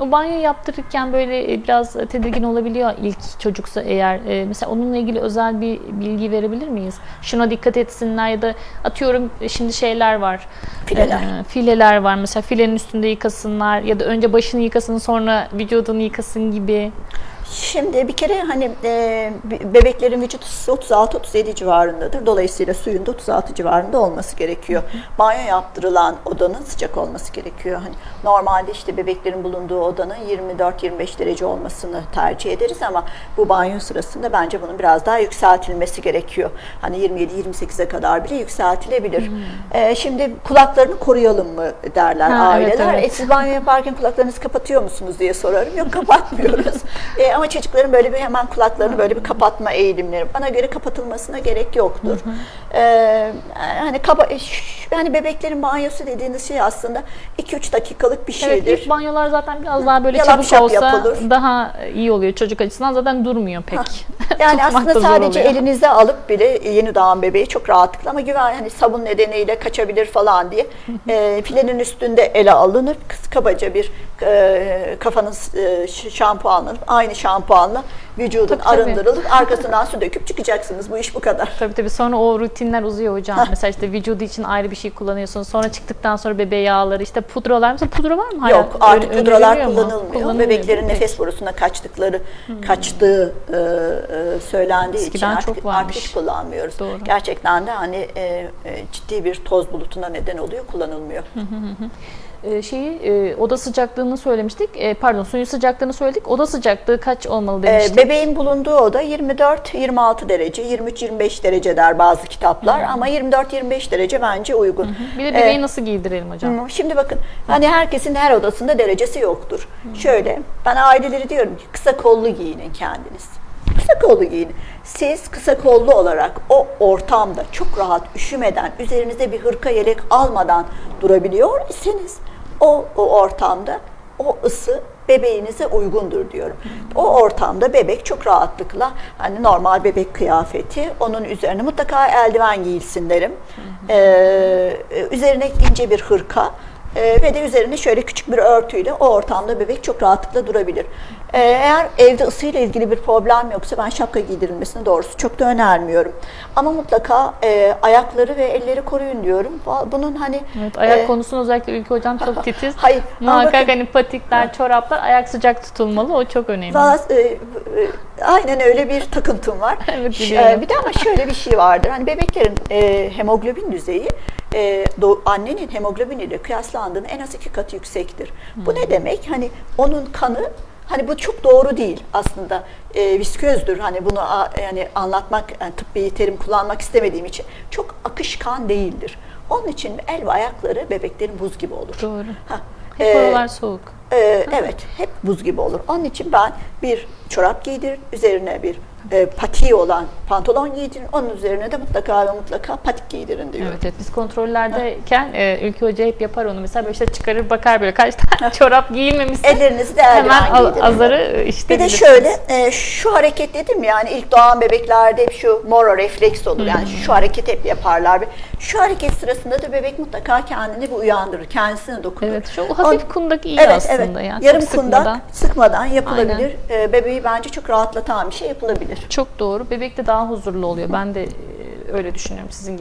O banyo yaptırırken böyle e, biraz tedirgin olabiliyor ilk çocuksa eğer. E, mesela onunla ilgili özel bir bilgi verebilir miyiz? Şuna dikkat etsinler ya da atıyorum e, şimdi şeyler var. Fileler. E, fileler var. Mesela filenin üstünde yıkasınlar ya da önce başını yıkasın sonra vücudunu yıkasın gibi. Şimdi bir kere hani e, bebeklerin vücut ısısı 36-37 civarındadır. Dolayısıyla suyun da 36 civarında olması gerekiyor. Banyo yaptırılan odanın sıcak olması gerekiyor. Hani normalde işte bebeklerin bulunduğu odanın 24-25 derece olmasını tercih ederiz ama bu banyo sırasında bence bunun biraz daha yükseltilmesi gerekiyor. Hani 27-28'e kadar bile yükseltilebilir. E, şimdi kulaklarını koruyalım mı derler Ha, evet, aileler. evet. E, siz banyo yaparken kulaklarınızı kapatıyor musunuz diye sorarım. Yok kapatmıyoruz. E, ama çocukların böyle bir hemen kulaklarını böyle bir kapatma eğilimleri. Bana göre kapatılmasına gerek yoktur. E, hani kaba, e, yani bebeklerin banyosu dediğiniz şey aslında 2-3 dakikalık bir Evet şeydir. ilk banyolar zaten biraz daha böyle Yalap çabuk olsa yapılır. daha iyi oluyor çocuk açısından. Zaten durmuyor pek. Yani aslında sadece elinize alıp bile yeni doğan bebeği çok rahatlıkla ama güven hani sabun nedeniyle kaçabilir falan diye e, filenin üstünde ele alınır. Kıs- Kabaca bir e, kafanız e, şampuanlanıp aynı şampuanla vücudun Tabii, tabii. arındırılıp arkasından su döküp çıkacaksınız. Bu iş bu kadar. Tabii tabii sonra o rutinler uzuyor hocam. Mesela işte vücudu için ayrı bir şey kullanıyorsun. Sonra çıktıktan sonra bebe yağları işte pudralar. Mesela pudra var mı? hala? Yok artık pudralar kullanılmıyor. Kullanılmıyor, Bebeklerin mi? nefes borusuna kaçtıkları, kaçtığı e, e, söylendiği için Eskiden artık, çok artık hiç kullanmıyoruz. Doğru. Gerçekten de hani e, e, ciddi bir toz bulutuna neden oluyor, kullanılmıyor. Ee, şeyi e, oda sıcaklığını söylemiştik. E, pardon suyun sıcaklığını söyledik. Oda sıcaklığı kaç olmalı Ee, demiştik. bebeğin bulunduğu oda 24-26 derece, 23-25 derece der bazı kitaplar ama 24-25 derece bence uygun. bir de bebeği Ee, nasıl giydirelim hocam? Hı, Şimdi bakın hani herkesin her odasında derecesi yoktur. Şöyle ben aileleri diyorum ki kısa kollu giyinin kendiniz. Kısa kollu giyinin. Siz kısa kollu olarak o ortamda çok rahat üşümeden, üzerinize bir hırka yelek almadan durabiliyor iseniz o, o ortamda o ısı bebeğinize uygundur diyorum. O ortamda bebek çok rahatlıkla hani normal bebek kıyafeti onun üzerine mutlaka eldiven giyilsin derim. Ee, üzerine ince bir hırka ee, ve de üzerine şöyle küçük bir örtüyle o ortamda bebek çok rahatlıkla durabilir. Ee, eğer evde ısıyla ilgili bir problem yoksa ben şapka giydirilmesini doğrusu çok da önermiyorum. Ama mutlaka e, ayakları ve elleri koruyun diyorum. Bunun hani Evet, ayak e, konusunda özellikle Ülke Hocam çok titiz. Hayır, Muhakkak bakın- hani patikler, çoraplar ayak sıcak tutulmalı. O çok önemli. Valla e, e, aynen öyle bir takıntım var. Evet, biliyorum. e, bir de ama şöyle bir şey vardır. Hani bebeklerin e, hemoglobin düzeyi e, doğ- annenin hemoglobin ile kıyaslandığında en az iki katı yüksektir. Bu ne demek? Hani onun kanı Hani bu çok doğru değil aslında. E, visközdür. Hani bunu a- yani anlatmak, yani tıbbi terim kullanmak istemediğim için çok akışkan değildir. Onun için el ve ayakları bebeklerin buz gibi olur. Doğru. Ha, Hep e, oralar soğuk. Ee, evet, hep buz gibi olur. Onun için ben bir çorap giydirin, üzerine bir e, patiği olan pantolon giydirin, onun üzerine de mutlaka ve mutlaka patik giydirin diyorum. Evet, evet biz kontrollerdeyken e, Ülke Hoca hep yapar onu. Mesela böyle işte çıkarır bakar böyle kaç tane çorap giyilmemişse Ellerinizi de eldiven hemen al- giydirin. azarı işte Bir de şöyle, e, şu hareket dedim yani ilk doğan bebeklerde hep şu moro refleks olur. Yani şu hareket hep yaparlar. Şu hareket sırasında da bebek mutlaka kendini bir uyandırır, kendisine dokunur. Evet, şu hafif kundak iyi evet, aslında evet. Yani. Yarım Çok kundak sıkmadan. sıkmadan yapılabilir. E, bebeği bence çok rahatlatan bir şey yapılabilir. Çok doğru. Bebek de daha huzurlu oluyor. Ben de e, öyle düşünüyorum sizin gibi.